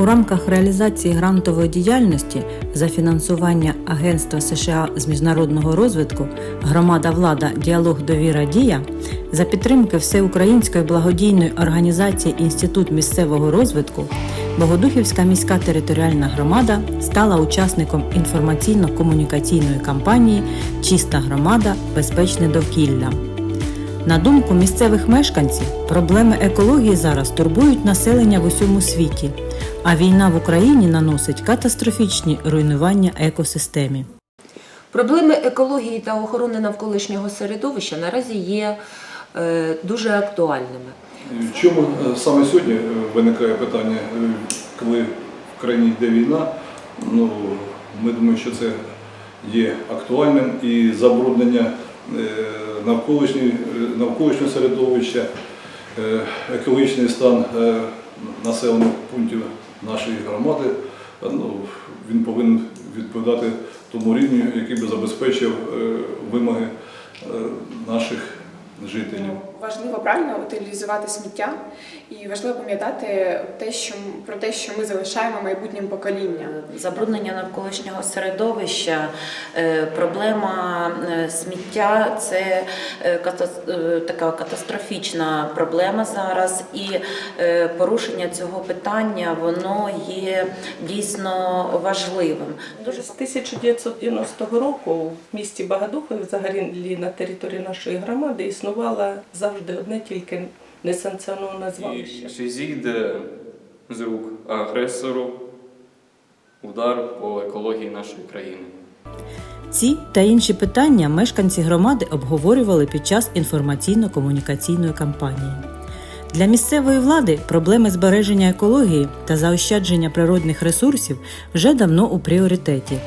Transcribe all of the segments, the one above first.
У рамках реалізації грантової діяльності за фінансування Агентства США з міжнародного розвитку Громада влада діалог довіра дія за підтримки Всеукраїнської благодійної організації Інститут місцевого розвитку Богодухівська міська територіальна громада стала учасником інформаційно-комунікаційної кампанії Чиста громада, безпечне довкілля. На думку місцевих мешканців, проблеми екології зараз турбують населення в усьому світі, а війна в Україні наносить катастрофічні руйнування екосистемі. Проблеми екології та охорони навколишнього середовища наразі є е, дуже актуальними. В чому е, саме сьогодні е, виникає питання, е, коли в країні йде війна? Ну, ми думаємо, що це є актуальним і забруднення е, навколишнього, навколишнього середовища, е, екологічний стан е, населених пунктів нашої громади, е, ну, він повинен відповідати тому рівню, який би забезпечив е, вимоги е, наших жителів. Важливо правильно утилізувати сміття і важливо пам'ятати те, що про те, що ми залишаємо майбутнім поколінням. Забруднення навколишнього середовища, е, проблема е, сміття це е, така катастрофічна проблема зараз, і порушення цього питання воно є дійсно важливим. Дуже з 1990 року в місті Багадухові, взагалі на території нашої громади, існувало завжди одне тільки несанкціоноване звалище. І чи зійде з рук агресору удар по екології нашої країни? Ці та інші питання мешканці громади обговорювали під час інформаційно-комунікаційної кампанії. Для місцевої влади проблеми збереження екології та заощадження природних ресурсів вже давно у пріоритеті.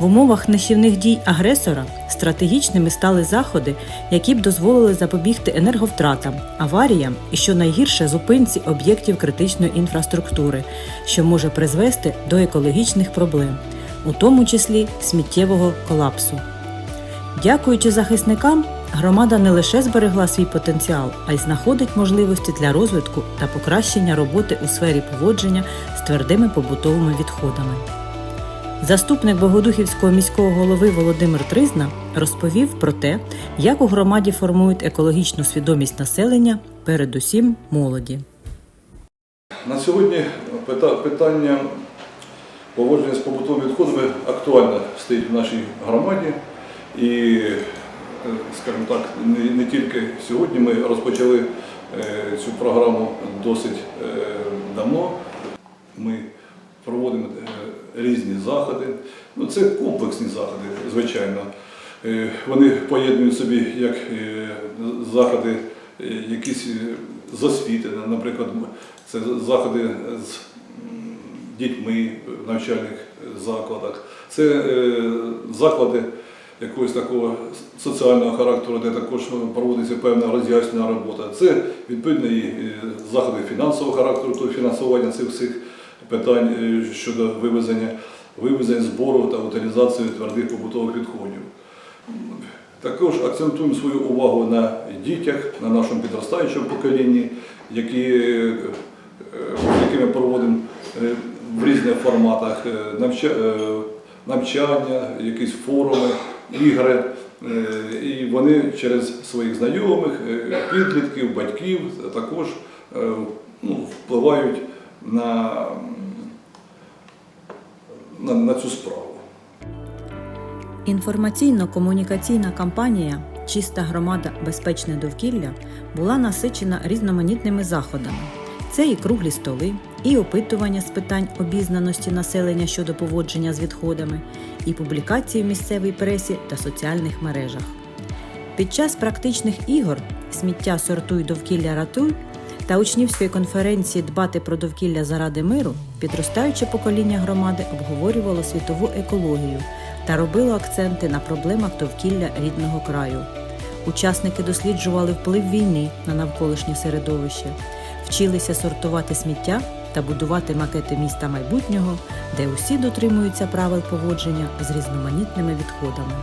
В умовах нищівних дій агресора стратегічними стали заходи, які б дозволили запобігти енерговтратам, аваріям і, що найгірше, зупинці об'єктів критичної інфраструктури, що може призвести до екологічних проблем, у тому числі сміттєвого колапсу. Дякуючи захисникам, громада не лише зберегла свій потенціал, а й знаходить можливості для розвитку та покращення роботи у сфері поводження з твердими побутовими відходами. Заступник Богодухівського міського голови Володимир Тризна розповів про те, як у громаді формують екологічну свідомість населення, передусім молоді. На сьогодні питання поводження з побутовими відходами актуально стоїть в нашій громаді. І, е, скажімо так, не, тільки сьогодні ми розпочали е, цю програму досить е, давно. Ми проводимо різні заходи. Ну, це комплексні заходи, звичайно. Е, Вони поєднують собі як е, заходи, е, якісь е, наприклад, це заходи з дітьми в навчальних закладах. Це заклади якогось такого соціального характеру, де також проводиться певна роз'яснена робота. Це відповідно і заходи фінансового характеру, то фінансування цих всіх питань е, щодо вивезення, вивезення збору та утилізації твердих побутових відходів. Також акцентуємо свою увагу на дітях, на нашому підростаючому поколінні, які, е, якими проводимо е, в різних форматах навча- навчання, якісь форуми, ігри. І вони через своїх знайомих, підлітків, батьків також ну, впливають на, на, на цю справу. Інформаційно-комунікаційна кампанія Чиста громада, безпечне довкілля була насичена різноманітними заходами. Це і круглі столи, і опитування з питань обізнаності населення щодо поводження з відходами, і публікації в місцевій пресі та соціальних мережах. Під час практичних ігор Сміття сортуй довкілля ратуй та учнівської конференції Дбати про довкілля заради миру підростаюче покоління громади обговорювало світову екологію та робило акценти на проблемах довкілля рідного краю. Учасники досліджували вплив війни на навколишнє середовище, вчилися сортувати сміття та будувати макети міста майбутнього, де усі дотримуються правил поводження з різноманітними відходами.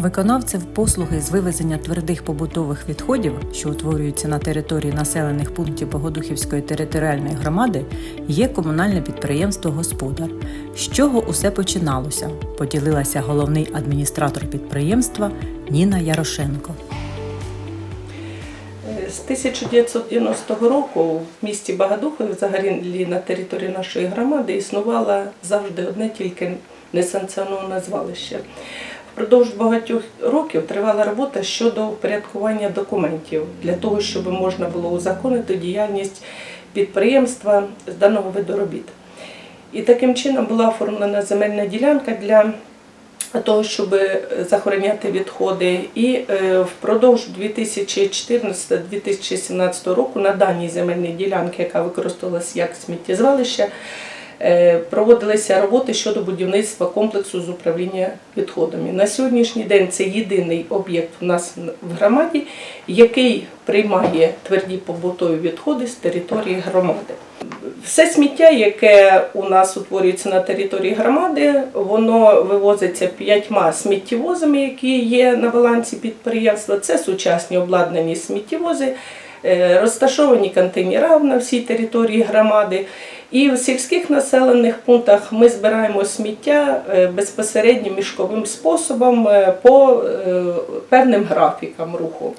Виконавцем послуги з вивезення твердих побутових відходів, що утворюються на території населених пунктів Богодухівської територіальної громади, є комунальне підприємство Господар. З чого усе починалося? Поділилася головний адміністратор підприємства Ніна Ярошенко. З 1990 року в місті Багадухові, взагалі на території нашої громади, існувало завжди одне тільки несанкціоноване звалище. Впродовж багатьох років тривала робота щодо впорядкування документів для того, щоб можна було узаконити діяльність підприємства з даного виду робіт. І таким чином була оформлена земельна ділянка для того, щоб захороняти відходи. І е, впродовж 2014-2017 року на даній земельній ділянці, яка використовувалася як сміттєзвалище, проводилися роботи щодо будівництва комплексу з управління відходами. На сьогоднішній день це єдиний об'єкт у нас в громаді, який приймає тверді побутові відходи з території громади. Все сміття, яке у нас утворюється на території громади, воно вивозиться п'ятьма сміттєвозами, які є на балансі підприємства. Це сучасні обладнані сміттєвози, е, розташовані контейнера на всій території громади. І в сільських населених пунктах ми збираємо сміття е, безпосередньо мішковим способом е, по е, певним графікам руху.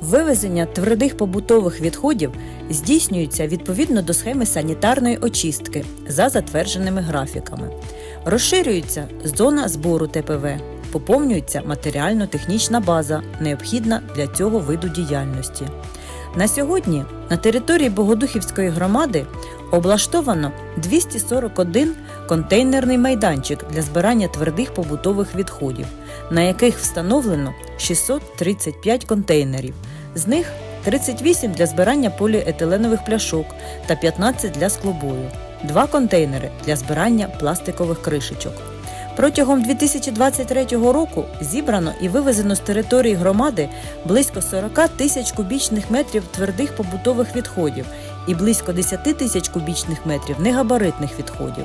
Вивезення твердих побутових відходів здійснюється відповідно до схеми санітарної очистки за затвердженими графіками. Розширюється зона збору ТПВ, поповнюється матеріально-технічна база, необхідна для цього виду діяльності. На сьогодні на території Богодухівської громади облаштовано 241 контейнерний майданчик для збирання твердих побутових відходів, на яких встановлено 635 контейнерів. З них 38 для збирання поліетиленових пляшок та 15 для склобою, два контейнери для збирання пластикових кришечок. Протягом 2023 року зібрано і вивезено з території громади близько 40 тисяч кубічних метрів твердих побутових відходів і близько 10 тисяч кубічних метрів негабаритних відходів.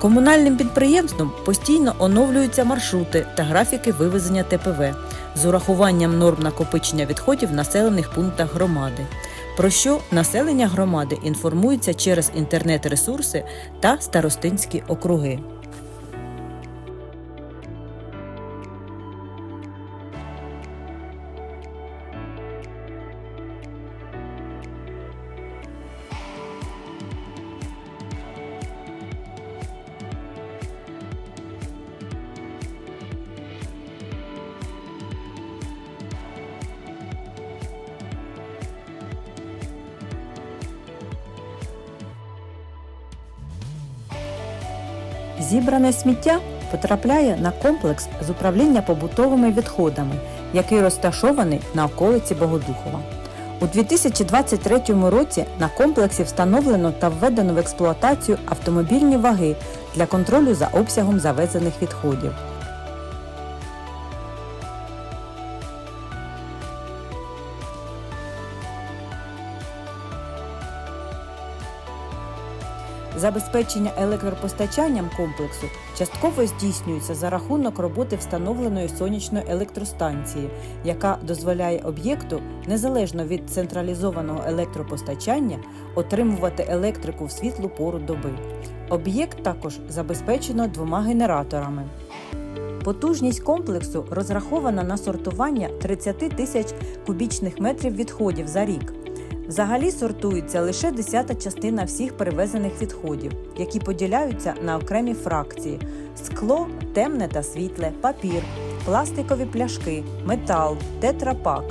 Комунальним підприємством постійно оновлюються маршрути та графіки вивезення ТПВ з урахуванням норм накопичення відходів в населених пунктах громади. Про що населення громади інформується через інтернет-ресурси та старостинські округи. Зібране сміття потрапляє на комплекс з управління побутовими відходами, який розташований на околиці Богодухова. У 2023 році на комплексі встановлено та введено в експлуатацію автомобільні ваги для контролю за обсягом завезених відходів. Забезпечення електропостачанням комплексу частково здійснюється за рахунок роботи встановленої сонячної електростанції, яка дозволяє об'єкту незалежно від централізованого електропостачання отримувати електрику в світлу пору доби. Об'єкт також забезпечено двома генераторами. Потужність комплексу розрахована на сортування 30 тисяч кубічних метрів відходів за рік. Взагалі сортується лише десята частина всіх перевезених відходів, які поділяються на окремі фракції: скло, темне та світле, папір, пластикові пляшки, метал, тетрапак.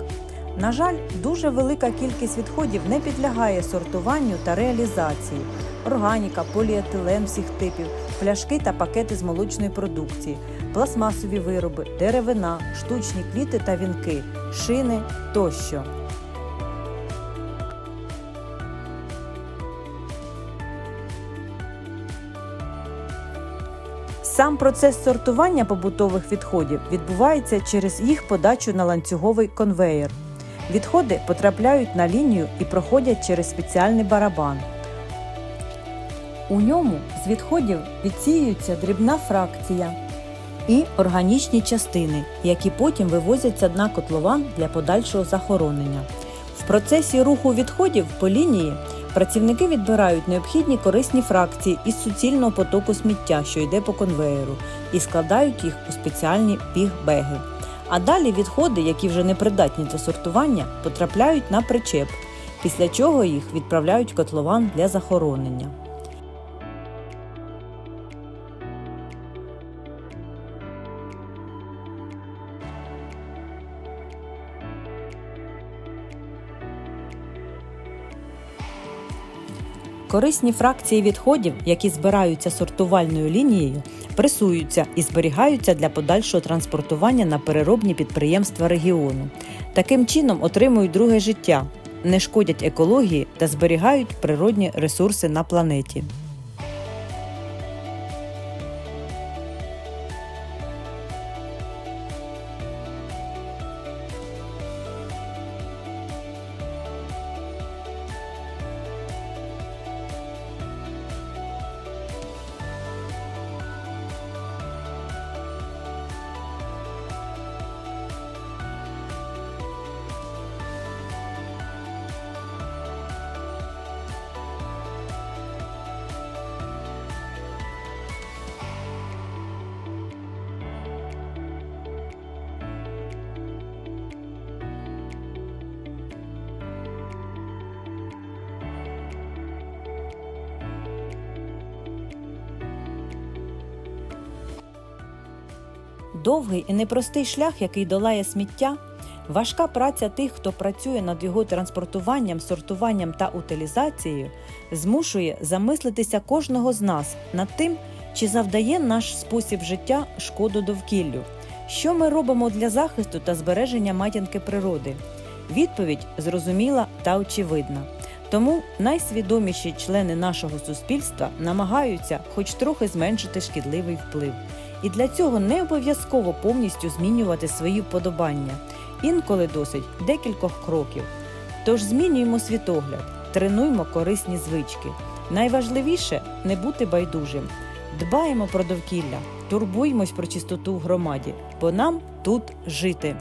На жаль, дуже велика кількість відходів не підлягає сортуванню та реалізації. Органіка, поліетилен всіх типів, пляшки та пакети з молочної продукції, пластмасові вироби, деревина, штучні квіти та вінки, шини тощо. Сам процес сортування побутових відходів відбувається через їх подачу на ланцюговий конвеєр. Відходи потрапляють на лінію і проходять через спеціальний барабан. У ньому з відходів відсіюється дрібна фракція. і органічні частини, які потім вивозяться на котлован для подальшого захоронення. В процесі руху відходів по лінії працівники відбирають необхідні корисні фракції із суцільного потоку сміття, що йде по конвеєру, і складають їх у спеціальні пігбеги. А далі відходи, які вже не придатні до сортування, потрапляють на причеп, після чого їх відправляють в котлован для захоронення. Корисні фракції відходів, які збираються сортувальною лінією, пресуються і зберігаються для подальшого транспортування на переробні підприємства регіону. Таким чином отримують друге життя, не шкодять екології та зберігають природні ресурси на планеті. Довгий і непростий шлях, який долає сміття, важка праця тих, хто працює над його транспортуванням, сортуванням та утилізацією, змушує замислитися кожного з нас над тим, чи завдає наш спосіб життя шкоду довкіллю. Що ми робимо для захисту та збереження матінки природи? Відповідь зрозуміла та очевидна. Тому найсвідоміші члени нашого суспільства намагаються хоч трохи зменшити шкідливий вплив. І для цього не обов'язково повністю змінювати свої вподобання. Інколи досить декількох кроків. Тож змінюємо світогляд, тренуємо корисні звички. Найважливіше не бути байдужим. Дбаємо про довкілля, турбуємось про чистоту в громаді, бо нам тут жити.